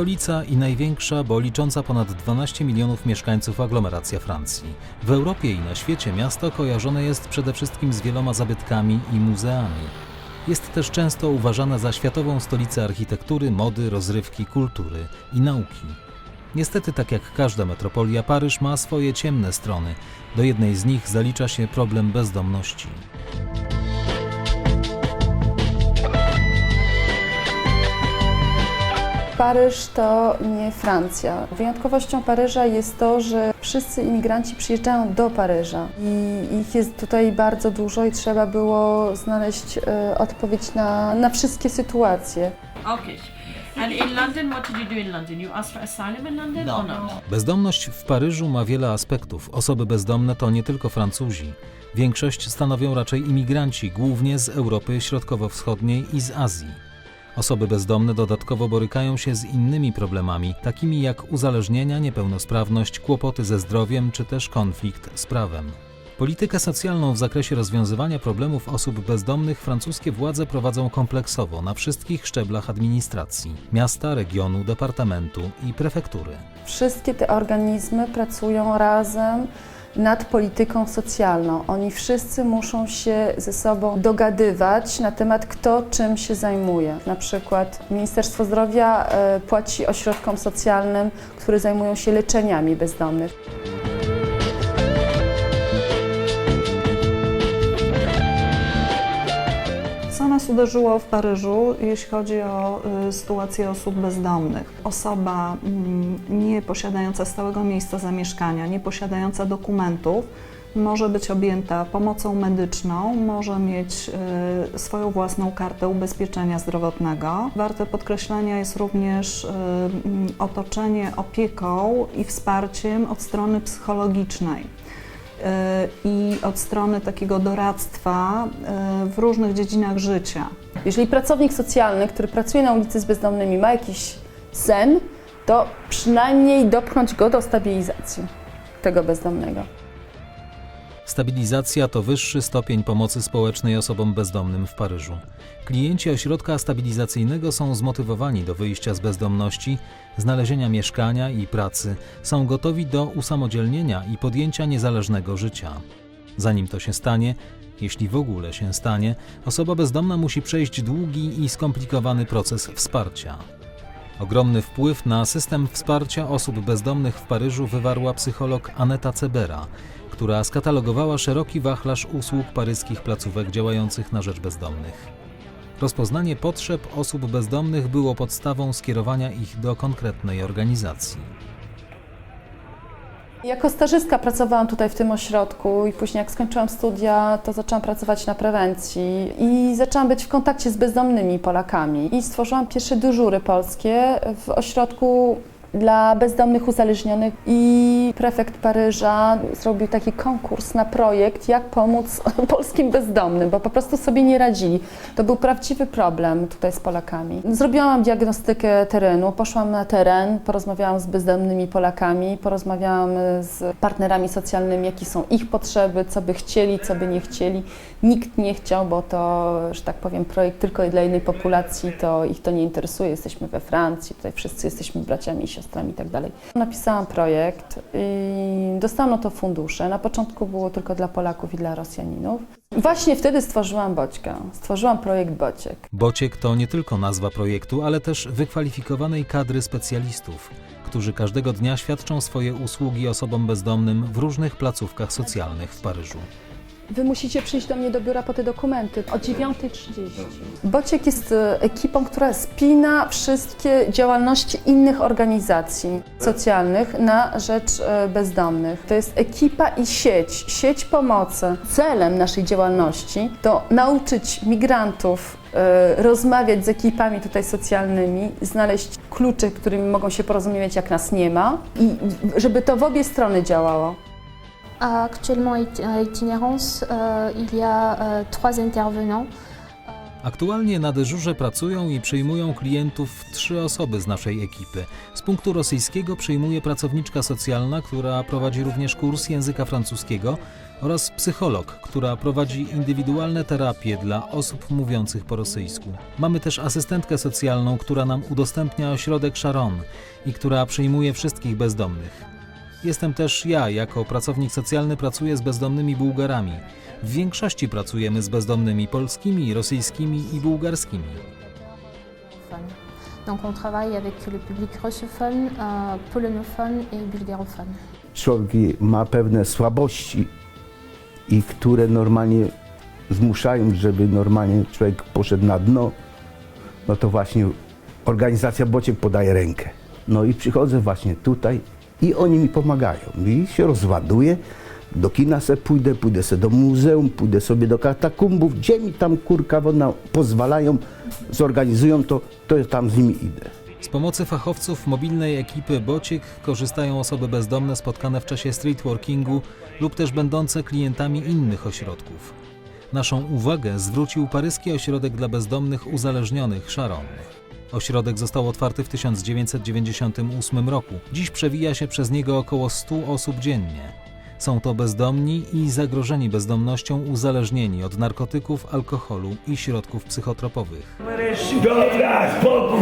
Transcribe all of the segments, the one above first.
Stolica i największa, bo licząca ponad 12 milionów mieszkańców aglomeracja Francji. W Europie i na świecie miasto kojarzone jest przede wszystkim z wieloma zabytkami i muzeami. Jest też często uważane za światową stolicę architektury, mody, rozrywki, kultury i nauki. Niestety, tak jak każda metropolia, Paryż ma swoje ciemne strony. Do jednej z nich zalicza się problem bezdomności. Paryż to nie Francja. Wyjątkowością Paryża jest to, że wszyscy imigranci przyjeżdżają do Paryża i ich jest tutaj bardzo dużo i trzeba było znaleźć e, odpowiedź na, na wszystkie sytuacje. Okay. And in London, what did you do in London? You asked for asylum in London or not? Bezdomność w Paryżu ma wiele aspektów. Osoby bezdomne to nie tylko Francuzi. Większość stanowią raczej imigranci, głównie z Europy Środkowo-Wschodniej i z Azji. Osoby bezdomne dodatkowo borykają się z innymi problemami, takimi jak uzależnienia, niepełnosprawność, kłopoty ze zdrowiem czy też konflikt z prawem. Politykę socjalną w zakresie rozwiązywania problemów osób bezdomnych francuskie władze prowadzą kompleksowo na wszystkich szczeblach administracji miasta, regionu, departamentu i prefektury. Wszystkie te organizmy pracują razem nad polityką socjalną. Oni wszyscy muszą się ze sobą dogadywać na temat, kto czym się zajmuje. Na przykład Ministerstwo Zdrowia e, płaci ośrodkom socjalnym, które zajmują się leczeniami bezdomnych. Co nas uderzyło w Paryżu, jeśli chodzi o y, sytuację osób bezdomnych? Osoba mm, nie posiadająca stałego miejsca zamieszkania, nie posiadająca dokumentów, może być objęta pomocą medyczną, może mieć y, swoją własną kartę ubezpieczenia zdrowotnego. Warte podkreślenia jest również y, mm, otoczenie opieką i wsparciem od strony psychologicznej i od strony takiego doradztwa y, w różnych dziedzinach życia. Jeżeli pracownik socjalny, który pracuje na ulicy z bezdomnymi, ma jakiś sen, to przynajmniej dopchnąć go do stabilizacji tego bezdomnego. Stabilizacja to wyższy stopień pomocy społecznej osobom bezdomnym w Paryżu. Klienci ośrodka stabilizacyjnego są zmotywowani do wyjścia z bezdomności, znalezienia mieszkania i pracy, są gotowi do usamodzielnienia i podjęcia niezależnego życia. Zanim to się stanie, jeśli w ogóle się stanie, osoba bezdomna musi przejść długi i skomplikowany proces wsparcia. Ogromny wpływ na system wsparcia osób bezdomnych w Paryżu wywarła psycholog Aneta Cebera, która skatalogowała szeroki wachlarz usług paryskich placówek działających na rzecz bezdomnych. Rozpoznanie potrzeb osób bezdomnych było podstawą skierowania ich do konkretnej organizacji. Jako stażystka pracowałam tutaj w tym ośrodku i później jak skończyłam studia, to zaczęłam pracować na prewencji i zaczęłam być w kontakcie z bezdomnymi Polakami i stworzyłam pierwsze dyżury polskie w ośrodku dla bezdomnych uzależnionych i prefekt Paryża zrobił taki konkurs na projekt, jak pomóc polskim bezdomnym, bo po prostu sobie nie radzili. To był prawdziwy problem tutaj z Polakami. Zrobiłam diagnostykę terenu, poszłam na teren, porozmawiałam z bezdomnymi Polakami, porozmawiałam z partnerami socjalnymi, jakie są ich potrzeby, co by chcieli, co by nie chcieli. Nikt nie chciał, bo to, że tak powiem, projekt tylko dla jednej populacji, to ich to nie interesuje. Jesteśmy we Francji, tutaj wszyscy jesteśmy braciami i i tak. Napisałam projekt i dostano to fundusze. Na początku było tylko dla Polaków i dla Rosjaninów. Właśnie wtedy stworzyłam Boćkę. Stworzyłam projekt Bociek. Bociek to nie tylko nazwa projektu, ale też wykwalifikowanej kadry specjalistów, którzy każdego dnia świadczą swoje usługi osobom bezdomnym w różnych placówkach socjalnych w Paryżu. Wy musicie przyjść do mnie do biura po te dokumenty o 9.30. Bociek jest e, ekipą, która spina wszystkie działalności innych organizacji socjalnych na rzecz e, bezdomnych. To jest ekipa i sieć, sieć pomocy. Celem naszej działalności to nauczyć migrantów e, rozmawiać z ekipami tutaj socjalnymi, znaleźć klucze, którymi mogą się porozumiewać, jak nas nie ma i żeby to w obie strony działało. Actuellement Itinérance, euh, il y a euh, trois intervenants. Aktualnie na dyżurze pracują i przyjmują klientów trzy osoby z naszej ekipy. Z punktu rosyjskiego przyjmuje pracowniczka socjalna, która prowadzi również kurs języka francuskiego oraz psycholog, która prowadzi indywidualne terapie dla osób mówiących po rosyjsku. Mamy też asystentkę socjalną, która nam udostępnia ośrodek Sharon i która przyjmuje wszystkich bezdomnych. Jestem też ja, jako pracownik socjalny pracuję z bezdomnymi Bułgarami. W większości pracujemy z bezdomnymi polskimi, rosyjskimi i bułgarskimi. Donc on travaille avec le public russophone, euh, polonophone et bulgarophone. człowiek ma pewne słabości i które normalnie zmuszają, żeby normalnie człowiek poszedł na dno, no to właśnie organizacja Bociek podaje rękę. No i przychodzę właśnie tutaj i oni mi pomagają. I się rozładuję, do kina se pójdę, pójdę se do muzeum, pójdę sobie do katakumbów, gdzie mi tam kurka wodna pozwalają, zorganizują to, to ja tam z nimi idę. Z pomocy fachowców mobilnej ekipy Bociek korzystają osoby bezdomne spotkane w czasie streetworkingu lub też będące klientami innych ośrodków. Naszą uwagę zwrócił paryski ośrodek dla bezdomnych uzależnionych Sharon. Ośrodek został otwarty w 1998 roku. Dziś przewija się przez niego około 100 osób dziennie. Są to bezdomni i zagrożeni bezdomnością uzależnieni od narkotyków, alkoholu i środków psychotropowych. Dobra, spokój!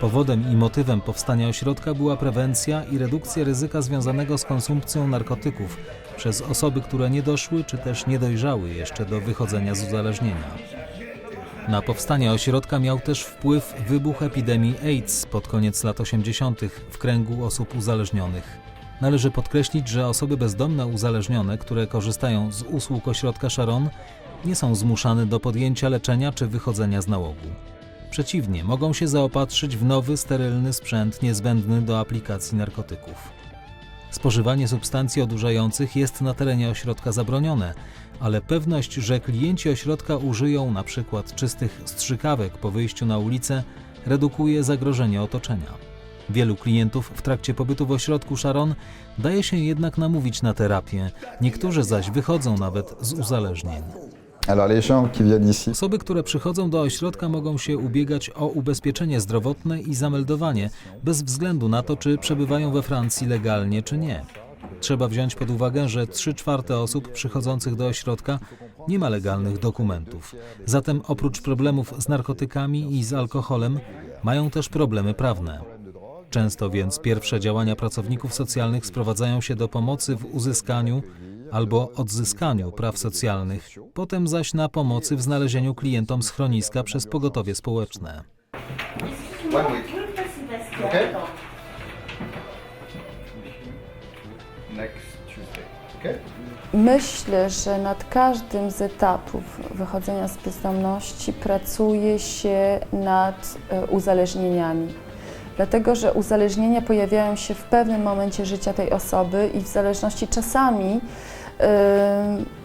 Powodem i motywem powstania ośrodka była prewencja i redukcja ryzyka związanego z konsumpcją narkotyków przez osoby, które nie doszły czy też nie dojrzały jeszcze do wychodzenia z uzależnienia. Na powstanie ośrodka miał też wpływ wybuch epidemii AIDS pod koniec lat 80. w kręgu osób uzależnionych. Należy podkreślić, że osoby bezdomne uzależnione, które korzystają z usług ośrodka Sharon, nie są zmuszane do podjęcia leczenia czy wychodzenia z nałogu. Przeciwnie, mogą się zaopatrzyć w nowy, sterylny sprzęt niezbędny do aplikacji narkotyków. Spożywanie substancji odurzających jest na terenie ośrodka zabronione, ale pewność, że klienci ośrodka użyją przykład czystych strzykawek po wyjściu na ulicę, redukuje zagrożenie otoczenia. Wielu klientów w trakcie pobytu w ośrodku Sharon daje się jednak namówić na terapię, niektórzy zaś wychodzą nawet z uzależnień. Osoby, które przychodzą do ośrodka mogą się ubiegać o ubezpieczenie zdrowotne i zameldowanie, bez względu na to, czy przebywają we Francji legalnie, czy nie. Trzeba wziąć pod uwagę, że 3 czwarte osób przychodzących do ośrodka nie ma legalnych dokumentów. Zatem oprócz problemów z narkotykami i z alkoholem, mają też problemy prawne. Często więc pierwsze działania pracowników socjalnych sprowadzają się do pomocy w uzyskaniu albo odzyskaniu praw socjalnych, potem zaś na pomocy w znalezieniu klientom schroniska przez pogotowie społeczne. Myślę, że nad każdym z etapów wychodzenia z bezdomności pracuje się nad e, uzależnieniami. Dlatego, że uzależnienia pojawiają się w pewnym momencie życia tej osoby i w zależności czasami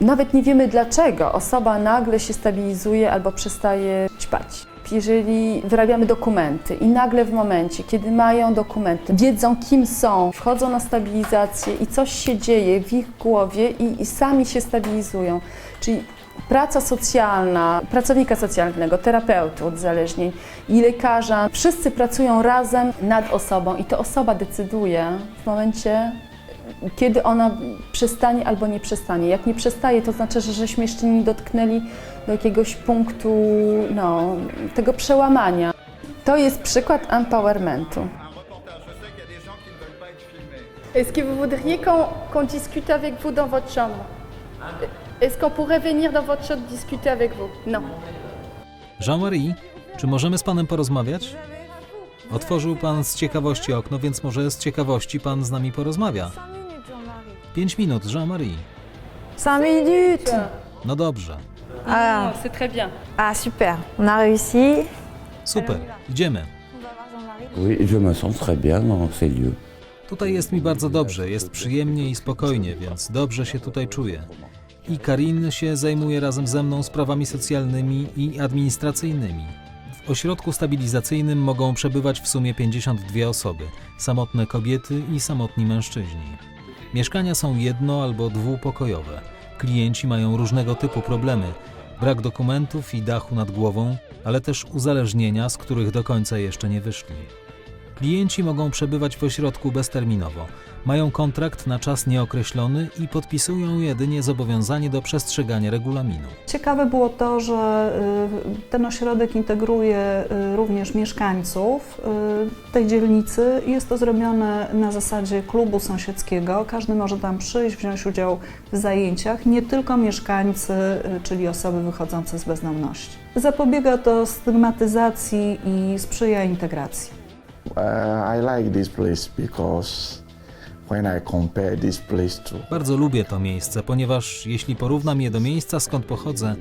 nawet nie wiemy dlaczego osoba nagle się stabilizuje albo przestaje ćpać. Jeżeli wyrabiamy dokumenty i nagle w momencie, kiedy mają dokumenty, wiedzą kim są, wchodzą na stabilizację i coś się dzieje w ich głowie i, i sami się stabilizują. Czyli praca socjalna, pracownika socjalnego, terapeuty uzależnień i lekarza, wszyscy pracują razem nad osobą i to osoba decyduje w momencie, kiedy ona przestanie albo nie przestanie. Jak nie przestaje, to znaczy, że żeśmy jeszcze nie dotknęli do jakiegoś punktu no, tego przełamania. To jest przykład empowermentu. Est-ce que vous voudriez qu'on qu'on discute avec vous dans votre chambre Est-ce qu'on pourrait venir dans votre chambre discuter avec vous Non. Jean-Marie, czy możemy z panem porozmawiać? Otworzył pan z ciekawości okno, więc może z ciekawości pan z nami porozmawia. Pięć minut, Jean-Marie. 5 minutes No dobrze. Ah, C'est très bien. ah, super, on a réussi. Super, idziemy. Oui, je me sens très bien dans ces lieux. Tutaj jest mi bardzo dobrze, jest przyjemnie i spokojnie, więc dobrze się tutaj czuję. I Karin się zajmuje razem ze mną sprawami socjalnymi i administracyjnymi. W ośrodku stabilizacyjnym mogą przebywać w sumie 52 osoby, samotne kobiety i samotni mężczyźni. Mieszkania są jedno albo dwupokojowe. Klienci mają różnego typu problemy: brak dokumentów i dachu nad głową, ale też uzależnienia, z których do końca jeszcze nie wyszli. Klienci mogą przebywać w ośrodku bezterminowo. Mają kontrakt na czas nieokreślony i podpisują jedynie zobowiązanie do przestrzegania regulaminu. Ciekawe było to, że y, ten ośrodek integruje y, również mieszkańców y, tej dzielnicy. Jest to zrobione na zasadzie klubu sąsiedzkiego. Każdy może tam przyjść, wziąć udział w zajęciach, nie tylko mieszkańcy, czyli osoby wychodzące z bezdomności. Zapobiega to stygmatyzacji i sprzyja integracji. Uh, I like this place because Bardzo lubię to miejsce, ponieważ jeśli porównam je do miejsca, skąd pochodzę,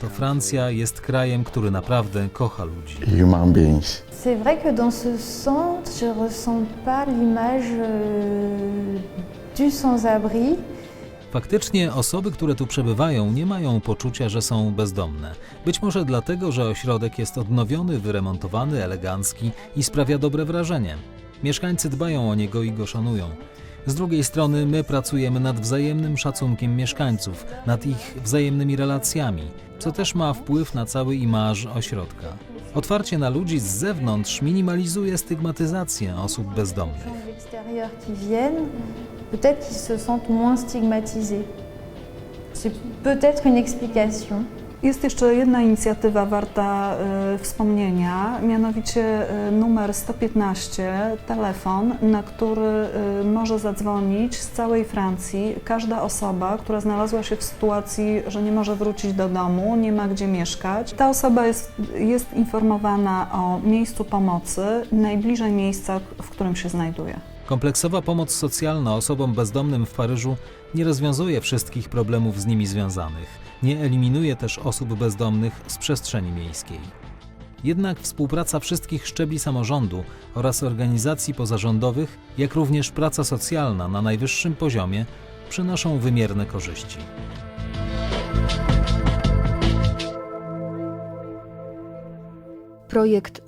to Francja jest krajem, który naprawdę kocha ludzi. human beings, C'est vrai que dans ce centre, je ressens pas l'image euh, du sans-abri. Faktycznie osoby, które tu przebywają, nie mają poczucia, że są bezdomne. Być może dlatego, że ośrodek jest odnowiony, wyremontowany, elegancki i sprawia dobre wrażenie. Mieszkańcy dbają o niego i go szanują. Z drugiej strony my pracujemy nad wzajemnym szacunkiem mieszkańców, nad ich wzajemnymi relacjami, co też ma wpływ na cały imaż ośrodka. Otwarcie na ludzi z zewnątrz minimalizuje stygmatyzację osób bezdomnych. peut-être qu'ils se sentent moins stigmatisés. C'est peut-être une explication. Jest jeszcze jedna inicjatywa warta y, wspomnienia, mianowicie y, numer 115, telefon, na który y, może zadzwonić z całej Francji każda osoba, która znalazła się w sytuacji, że nie może wrócić do domu, nie ma gdzie mieszkać. Ta osoba jest, jest informowana o miejscu pomocy najbliżej miejsca, w którym się znajduje. Kompleksowa pomoc socjalna osobom bezdomnym w Paryżu nie rozwiązuje wszystkich problemów z nimi związanych, nie eliminuje też osób bezdomnych z przestrzeni miejskiej. Jednak współpraca wszystkich szczebli samorządu oraz organizacji pozarządowych, jak również praca socjalna na najwyższym poziomie przynoszą wymierne korzyści. Projekt